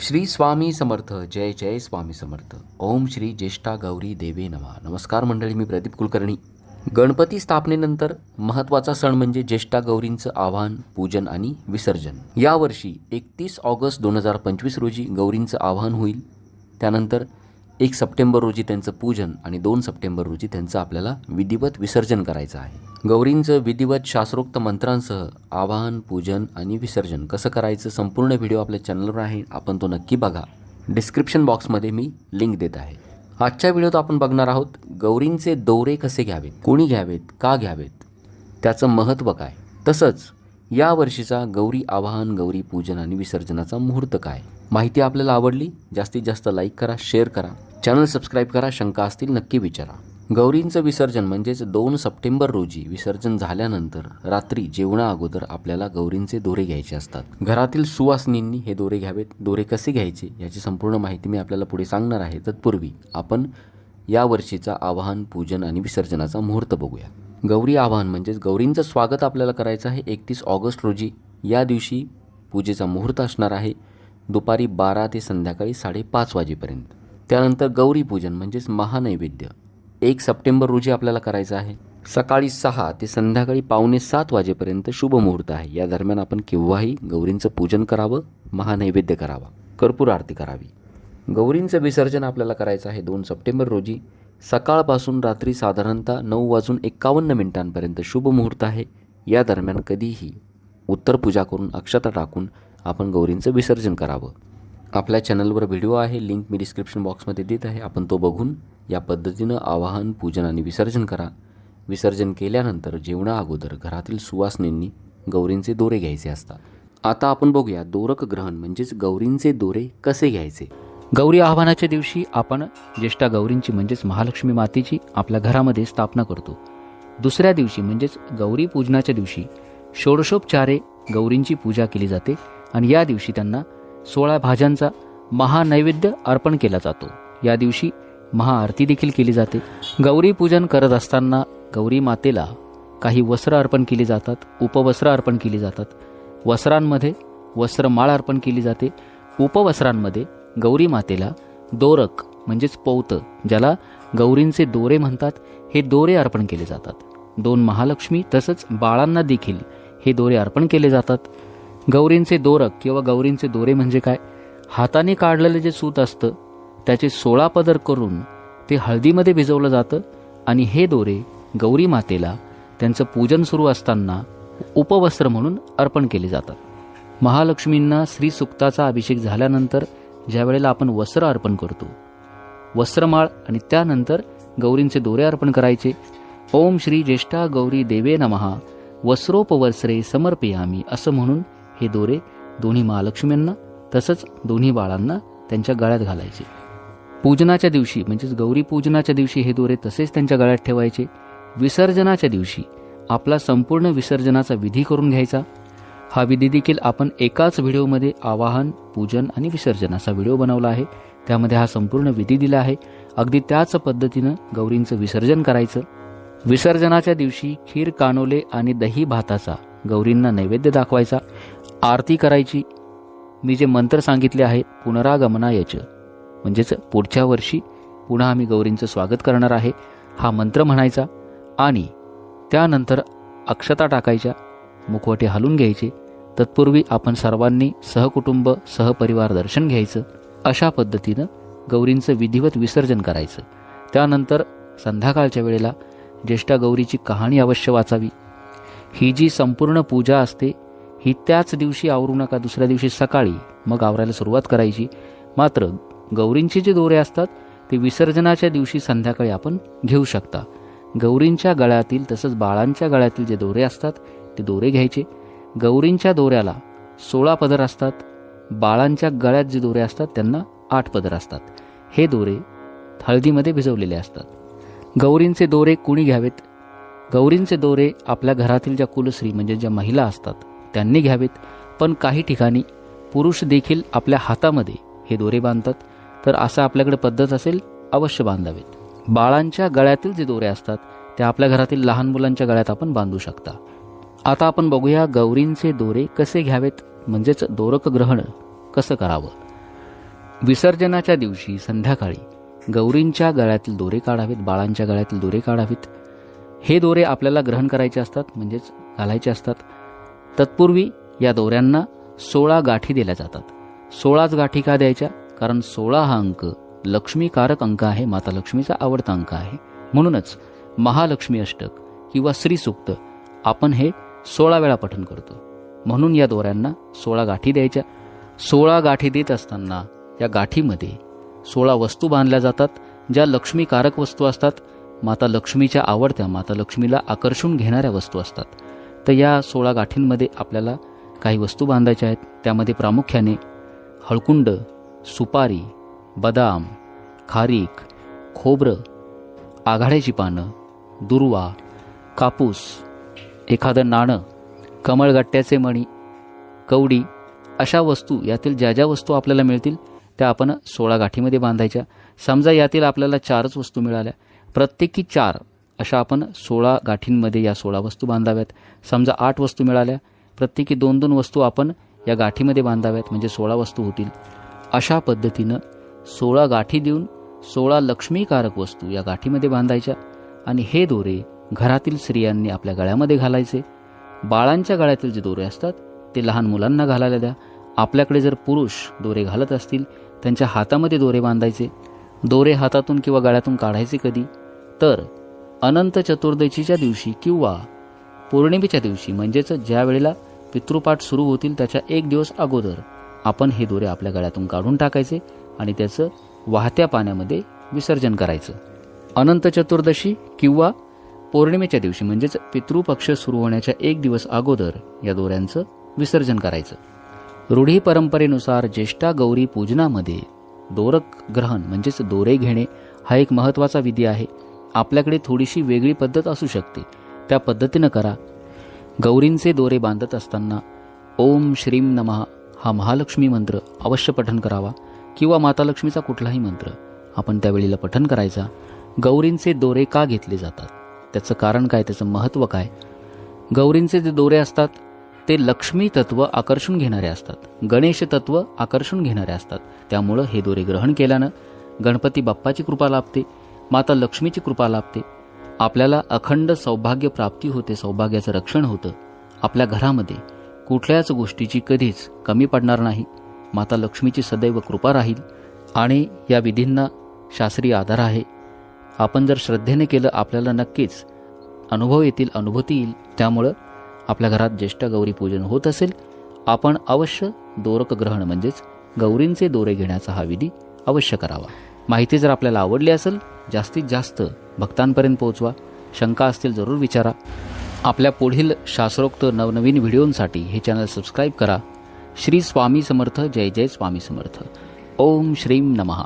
श्री स्वामी समर्थ जय जय स्वामी समर्थ. ओम श्री ज्येष्ठा गौरी देवे नमा. नमस्कार मंडळी मी प्रदीप कुलकर्णी. गणपती स्थापनेनंतर महत्त्वाचा सण म्हणजे ज्येष्ठा गौरींचं आवाहन पूजन आणि विसर्जन. यावर्षी एकतीस ऑगस्ट दोन हजार पंचवीस रोजी गौरींचं आवाहन होईल. त्यानंतर एक सप्टेंबर रोजी त्यांचं पूजन आणि दोन सप्टेंबर रोजी त्यांचं आपल्याला विधिवत विसर्जन करायचं आहे. गौरींचं विधिवत शास्त्रोक्त मंत्रांसह आवाहन पूजन आणि विसर्जन कसं करायचं संपूर्ण व्हिडिओ आपल्या चॅनलवर आहे. आपण तो नक्की बघा. डिस्क्रिप्शन बॉक्समध्ये मी लिंक देत आहे. आजच्या व्हिडिओत आपण बघणार आहोत गौरींचे दौरे कसे घ्यावेत? कोणी घ्यावेत? का घ्यावेत? त्याचं महत्त्व काय? तसंच या वर्षीचा गौरी आवाहन गौरी पूजन आणि विसर्जनाचा मुहूर्त काय? माहिती आपल्याला आवडली? जास्तीत जास्त लाईक करा शेअर करा. चॅनल सबस्क्राईब करा शंका असतील नक्की विचारा. गौरींचं विसर्जन म्हणजेच दोन सप्टेंबर रोजी विसर्जन झाल्यानंतर रात्री जेवणा अगोदर आपल्याला गौरींचे दोरे घ्यायचे असतात. घरातील सुवासनींनी हे दोरे घ्यावेत दोरे कसे घ्यायचे याची संपूर्ण माहिती मी आपल्याला पुढे सांगणार आहे. तत्पूर्वी आपण या वर्षीचा आवाहन पूजन आणि विसर्जनाचा मुहूर्त बघूया. गौरी आवाहन म्हणजेच गौरींचं स्वागत आपल्याला करायचं आहे. एकतीस ऑगस्ट रोजी या दिवशी पूजेचा मुहूर्त असणार आहे. दुपारी बारा ते संध्याकाळी साडेपाच वाजेपर्यंत. त्यानंतर गौरीपूजन म्हणजेच महानैवेद्य. एक सप्टेंबर रोजी आपल्याला करायचं आहे. सकाळी सहा ते संध्याकाळी पावणे सात वाजेपर्यंत शुभ मुहूर्त आहे. या दरम्यान आपण केव्हाही गौरींचं पूजन करावं महानैवेद्य करावा. कर्पूर आरती करावी. गौरींचं विसर्जन आपल्याला करायचं आहे दोन सप्टेंबर रोजी. सकाळपासून रात्री साधारणतः नऊ वाजून एक्कावन्न मिनिटांपर्यंत शुभ मुहूर्त आहे. या दरम्यान कधीही उत्तर पूजा करून अक्षता टाकून आपण गौरींचं विसर्जन करावं. आपल्या चॅनलवर व्हिडिओ आहे लिंक मी डिस्क्रिप्शन बॉक्समध्ये देत आहे. आपण तो बघून या पद्धतीनं आवाहन पूजन आणि विसर्जन करा. विसर्जन केल्यानंतर जेवणा अगोदर घरातील सुवासनींनी गौरींचे दोरे घ्यायचे असतात. आता आपण बघूया दोरक ग्रहण म्हणजेच गौरींचे दोरे कसे घ्यायचे? गौरी आव्हानाच्या दिवशी आपण ज्येष्ठा गौरींची म्हणजेच महालक्ष्मी मातेची आपल्या घरामध्ये स्थापना करतो. दुसऱ्या दिवशी म्हणजेच गौरी पूजनाच्या दिवशी षोडशोपचारे गौरींची पूजा केली जाते आणि या दिवशी त्यांना सोळा भाज्यांचा महानैवेद्य अर्पण केला जातो. या दिवशी महाआरती देखील केली जाते. गौरी पूजन करत असताना गौरी मातेला काही वस्त्र अर्पण केली जातात. उपवस्त्र अर्पण केली जातात. वस्त्रांमध्ये वस्त्रमाळ अर्पण केली जाते. उपवस्त्रांमध्ये गौरी मातेला दोरक म्हणजेच पौत ज्याला गौरींचे दोरे म्हणतात हे दोरे अर्पण केले जातात. दोन महालक्ष्मी तसंच बाळांना देखील हे दोरे अर्पण केले जातात. गौरींचे दोरक किंवा गौरींचे दोरे म्हणजे काय? हाताने काढलेलं जे सूत असतं त्याचे सोळा पदर करून ते हळदीमध्ये भिजवलं जातं आणि हे दोरे गौरी मातेला त्यांचं पूजन सुरू असताना उपवस्त्र म्हणून अर्पण केले जातात. महालक्ष्मींना श्रीसुक्ताचा अभिषेक झाल्यानंतर ज्या वेळेला आपण वस्त्र अर्पण करतो वस्त्रमाळ आणि त्यानंतर गौरींचे दोरे अर्पण करायचे ओम श्री ज्येष्ठा गौरी देवे नमहा वस्त्रोपवस्त्रे समर्पयामी असं म्हणून हे दोरे दोन्ही महालक्ष्म्यांना तसंच दोन्ही बाळांना त्यांच्या गळ्यात घालायचे. पूजनाच्या दिवशी म्हणजेच गौरी पूजनाच्या दिवशी हे दोरे तसेच त्यांच्या गळ्यात ठेवायचे. विसर्जनाच्या दिवशी आपला संपूर्ण विसर्जनाचा विधी करून घ्यायचा. हा विधी देखील आपण एकाच व्हिडिओमध्ये आवाहन पूजन आणि विसर्जनाचा व्हिडिओ बनवला आहे. त्यामध्ये हा संपूर्ण विधी दिला आहे. अगदी त्याच पद्धतीनं गौरींचं विसर्जन करायचं. विसर्जनाच्या दिवशी खीर कानोले आणि दही भाताचा गौरींना नैवेद्य दाखवायचा आरती करायची. मी जे मंत्र सांगितले आहे पुनरागमनायचं. म्हणजेच पुढच्या वर्षी पुन्हा आम्ही गौरींचं स्वागत करणार आहे हा मंत्र म्हणायचा आणि त्यानंतर अक्षता टाकायच्या मुखवटे हलून घ्यायचे. तत्पूर्वी आपण सर्वांनी सहकुटुंब सहपरिवार दर्शन घ्यायचं. अशा पद्धतीनं गौरींचं विधिवत विसर्जन करायचं. त्यानंतर संध्याकाळच्या वेळेला ज्येष्ठा गौरीची कहाणी अवश्य वाचावी. ही जी संपूर्ण पूजा असते ही त्याच दिवशी आवरू नका दुसऱ्या दिवशी सकाळी मग आवरायला सुरुवात करायची. मात्र गौरींचे जे दोरे असतात ते विसर्जनाच्या दिवशी संध्याकाळी आपण घेऊ शकता. गौरींच्या गळ्यातील तसंच बाळांच्या गळ्यातील जे दोरे असतात ते दोरे घ्यायचे. गौरींच्या दोऱ्याला सोळा पदर असतात बाळांच्या गळ्यात जे दोरे असतात त्यांना आठ पदर असतात. हे दोरे हळदीमध्ये भिजवलेले असतात. गौरींचे दोरे कुणी घ्यावेत? गौरींचे दोरे आपल्या घरातील ज्या कुलश्री म्हणजे ज्या महिला असतात त्यांनी घ्यावेत. पण काही ठिकाणी पुरुष देखील आपल्या हातामध्ये हे दोरे बांधतात. तर असं आपल्याकडे पद्धत असेल अवश्य बांधावेत. बाळांच्या गळ्यातील जे दोरे असतात ते आपल्या घरातील लहान मुलांच्या गळ्यात आपण बांधू शकता. आता आपण बघूया गौरींचे दोरे कसे घ्यावेत म्हणजेच दोरक ग्रहण कसं करावं. विसर्जनाच्या दिवशी संध्याकाळी गौरींच्या गळ्यातील दोरे काढावेत बाळांच्या गळ्यातील दोरे काढावेत. हे दोरे आपल्याला ग्रहण करायचे असतात म्हणजेच घालायचे असतात. तत्पूर्वी या दोऱ्यांना सोळा गाठी दिल्या जातात. सोळाच गाठी का द्यायच्या? कारण सोळा हा अंक लक्ष्मीकारक अंक आहे माता लक्ष्मीचा आवडता अंक आहे. म्हणूनच महालक्ष्मी अष्टक किंवा श्रीसूक्त आपण हे सोळा वेळा पठन करतो. म्हणून या दोऱ्यांना सोळा गाठी द्यायच्या. सोळा गाठी देत असताना या गाठीमध्ये सोळा वस्तू बांधल्या जातात ज्या लक्ष्मीकारक वस्तू असतात. माता लक्ष्मीच्या आवडत्या माता लक्ष्मीला आकर्षून घेणाऱ्या वस्तू असतात. तर या सोळा गाठींमध्ये आपल्याला काही वस्तू बांधायच्या आहेत. त्यामध्ये प्रामुख्याने हळकुंड सुपारी बदाम खारीक खोबरं आघाड्याची पानं दुर्वा कापूस एखादं नाणं कमळगट्ट्याचे मणी कवडी अशा वस्तू यातील ज्या ज्या वस्तू आपल्याला मिळतील त्या आपण सोळा गाठीमध्ये बांधायच्या. समजा यातील आपल्याला चारच वस्तू मिळाल्या. प्रत्येकी चार अशा आपण सोळा गाठींमध्ये या सोळा वस्तू बांधाव्यात. समजा आठ वस्तू मिळाल्या प्रत्येकी दोन दोन वस्तू आपण या गाठीमध्ये बांधाव्यात म्हणजे सोळा वस्तू होतील. अशा पद्धतीनं सोळा गाठी देऊन सोळा लक्ष्मीकारक वस्तू या गाठीमध्ये बांधायच्या आणि हे दोरे घरातील स्त्रियांनी आपल्या गळ्यामध्ये घालायचे. बाळांच्या गळ्यातील जे दोरे असतात ते लहान मुलांना घालायला द्या. आपल्याकडे जर पुरुष दोरे घालत असतील त्यांच्या हातामध्ये दोरे बांधायचे. दोरे हातातून किंवा गळ्यातून काढायचे कधी? तर अनंत चतुर्दशीच्या दिवशी किंवा पौर्णिमेच्या दिवशी म्हणजेच ज्या वेळेला पितृपाठ सुरू होतील त्याच्या एक दिवस अगोदर आपण हे दोरे आपल्या गळ्यातून काढून टाकायचे आणि त्याचं वाहत्या पाण्यामध्ये विसर्जन करायचं. अनंत चतुर्दशी किंवा पौर्णिमेच्या दिवशी म्हणजेच पितृपक्ष सुरू होण्याच्या एक दिवस अगोदर या दोऱ्यांचं विसर्जन करायचं. रूढी परंपरेनुसार ज्येष्ठा गौरी पूजनामध्ये दोरक ग्रहण म्हणजेच दोरे घेणे हा एक महत्त्वाचा विधी आहे. आपल्याकडे थोडीशी वेगळी पद्धत असू शकते. त्या पद्धतीनं करा. गौरींचे दोरे बांधत असताना ओम श्रीम नमः हा महालक्ष्मी मंत्र अवश्य पठन करावा किंवा माता लक्ष्मीचा कुठलाही मंत्र. आपण त्यावेळेला पठन करायचा. गौरींचे दोरे का घेतले जातात? त्याचं कारण काय? त्याचं महत्त्व काय? गौरींचे जे दोरे असतात ते लक्ष्मी तत्व आकर्षून घेणारे असतात. गणेश तत्व आकर्षून घेणारे असतात. त्यामुळं हे दोरे ग्रहण केल्यानं गणपती बाप्पाची कृपा लाभते. माता लक्ष्मीची कृपा लाभते. आपल्याला अखंड सौभाग्य प्राप्ती होते सौभाग्याचं रक्षण होतं. आपल्या घरामध्ये कुठल्याच गोष्टीची कधीच कमी पडणार नाही. माता लक्ष्मीची सदैव कृपा राहील. आणि या विधींना शास्त्रीय आधार आहे. आपण जर श्रद्धेने केलं आपल्याला नक्कीच अनुभव येतील अनुभूती येईल. त्यामुळं आपल्या घरात ज्येष्ठ गौरी पूजन होत असेल आपण अवश्य दोरक ग्रहण म्हणजेच गौरींचे दोरे घेण्याचा हा विधी अवश्य करावा. माहिती जर आपल्याला आवडली असेल जास्तीत जास्त भक्तांपर्यंत पोहोचवा. शंका असतील जरूर विचारा. आपल्या पुढील शास्त्रोक्त नवनवीन व्हिडिओंसाठी हे चॅनल सबस्क्राईब करा. श्री स्वामी समर्थ जय जय स्वामी समर्थ. ओम श्रीम नमः.